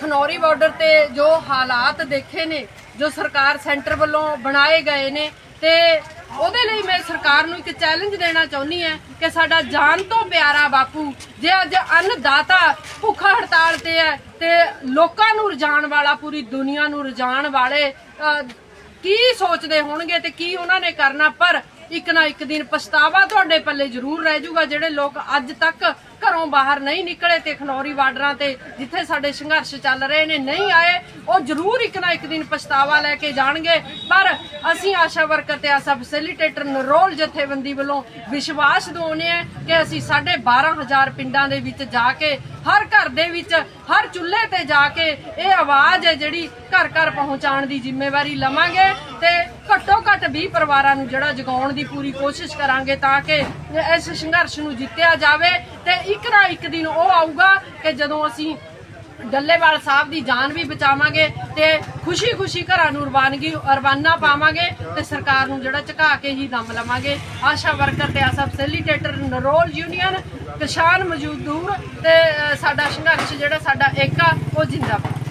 Khanauri border ਤੇ ਜੋ ਹਾਲਾਤ ਦੇਖੇ ਨੇ, ਜੋ ਸਰਕਾਰ ਸੈਂਟਰ ਵੱਲੋਂ ਬਣਾਏ ਗਏ ਨੇ, ਤੇ ਉਹਦੇ ਲਈ ਮੈਂ ਸਰਕਾਰ ਨੂੰ ਇੱਕ ਚੈਲੰਜ ਦੇਣਾ ਚਾਹੁੰਦੀ ਹਾਂ ਕਿ ਸਾਡਾ ਜਾਨ ਤੋਂ ਪਿਆਰਾ ਬਾਪੂ, ਜੇ ਅੱਜ ਅੰਨਦਾਤਾ ਭੁੱਖਾ ਹੜਤਾਲ ਤੇ ਹੈ, ਤੇ ਲੋਕਾਂ ਨੂੰ ਰਜਾਉਣ ਵਾਲਾ, ਪੂਰੀ ਦੁਨੀਆ ਨੂੰ ਰਜਾਉਣ ਵਾਲੇ ਕੀ ਸੋਚਦੇ ਹੋਣਗੇ ਤੇ ਕੀ ਉਹਨਾਂ ਨੇ ਕਰਨਾ? ਪਰ ਇੱਕ ਨਾ ਇੱਕ ਦਿਨ ਪਛਤਾਵਾ ਤੁਹਾਡੇ ਪੱਲੇ ਜ਼ਰੂਰ ਰਹਿ ਜਾਊਗਾ, ਜਿਹੜੇ ਲੋਕ ਅੱਜ ਤੱਕ ਘਰੋਂ ਬਾਹਰ ਨਹੀਂ ਨਿਕਲੇ ਤੇ ਖਨੌਰੀ ਬਾਰਡਰਾਂ ਤੇ ਜਿੱਥੇ ਸਾਡੇ ਸੰਘਰਸ਼ ਚੱਲ ਰਹੇ ਨੇ ਨਹੀਂ ਆਏ, ਉਹ ਜ਼ਰੂਰ ਇੱਕ ਨਾ ਇੱਕ ਦਿਨ ਪਛਤਾਵਾ ਲੈ ਕੇ ਜਾਣਗੇ। ਪਰ ਅਸੀਂ ਆਸ਼ਾ ਵਰਕਰ ਤੇ ਆਸ਼ਾ ਫੈਸਿਲੀਟੇਟਰ ਨਰੋਲ ਜਥੇਬੰਦੀ ਵੱਲੋਂ ਵਿਸ਼ਵਾਸ ਦਿਵਾਉਂਦੇ ਆ ਕਿ ਅਸੀਂ 12500 ਪਿੰਡਾਂ ਦੇ ਵਿੱਚ ਜਾ ਕੇ, ਹਰ ਘਰ ਦੇ ਵਿੱਚ, ਹਰ ਚੁੱਲ੍ਹੇ ਤੇ ਜਾ ਕੇ ਇਹ ਆਵਾਜ਼ ਹੈ ਜਿਹੜੀ ਘਰ ਘਰ ਪਹੁੰਚਾਉਣ ਦੀ ਜ਼ਿੰਮੇਵਾਰੀ ਲਵਾਂਗੇ ਤੇ ਘੱਟੋ ਘੱਟ 20 ਪਰਿਵਾਰਾਂ ਨੂੰ ਜਿਹੜਾ ਜਗਾਉਣ ਦੀ ਪੂਰੀ ਕੋਸ਼ਿਸ਼ ਕਰਾਂਗੇ ਤਾਂ ਕਿ ਇਸ ਸੰਘਰਸ਼ ਨੂੰ ਜਿੱਤਿਆ ਜਾਵੇ ਤੇ ਇੱਕ ਨਾ ਇੱਕ ਦਿਨ ਉਹ ਆਊਗਾ ਕਿ ਜਦੋਂ ਅਸੀਂ ਡੱਲੇਵਾਲ ਸਾਹਿਬ ਦੀ ਜਾਨ ਵੀ ਬਚਾਵਾਂਗੇ ਤੇ ਖੁਸ਼ੀ-ਖੁਸ਼ੀ ਘਰਾਂ ਨੂੰ ਰਵਾਨਗੀ, ਰਵਾਨਾ ਪਾਵਾਂਗੇ ਤੇ ਸਰਕਾਰ ਨੂੰ ਜਿਹੜਾ ਝੁਕਾ ਕੇ ਹੀ ਦਮ ਲਵਾਂਗੇ। ਆਸ਼ਾ ਵਰਕਰ ਤੇ ਆਸ਼ਾ ਫੈਸਿਲੀਟੇਟਰ ਨਰੋਲ ਯੂਨੀਅਨ ਕਿਸਾਨ ਮਜ਼ਦੂਰ ਤੇ ਸਾਡਾ ਸੰਘਰਸ਼ ਜਿਹੜਾ ਸਾਡਾ ਏਕਾ ਉਹ ਜਿੰਦਾਬਾਦ।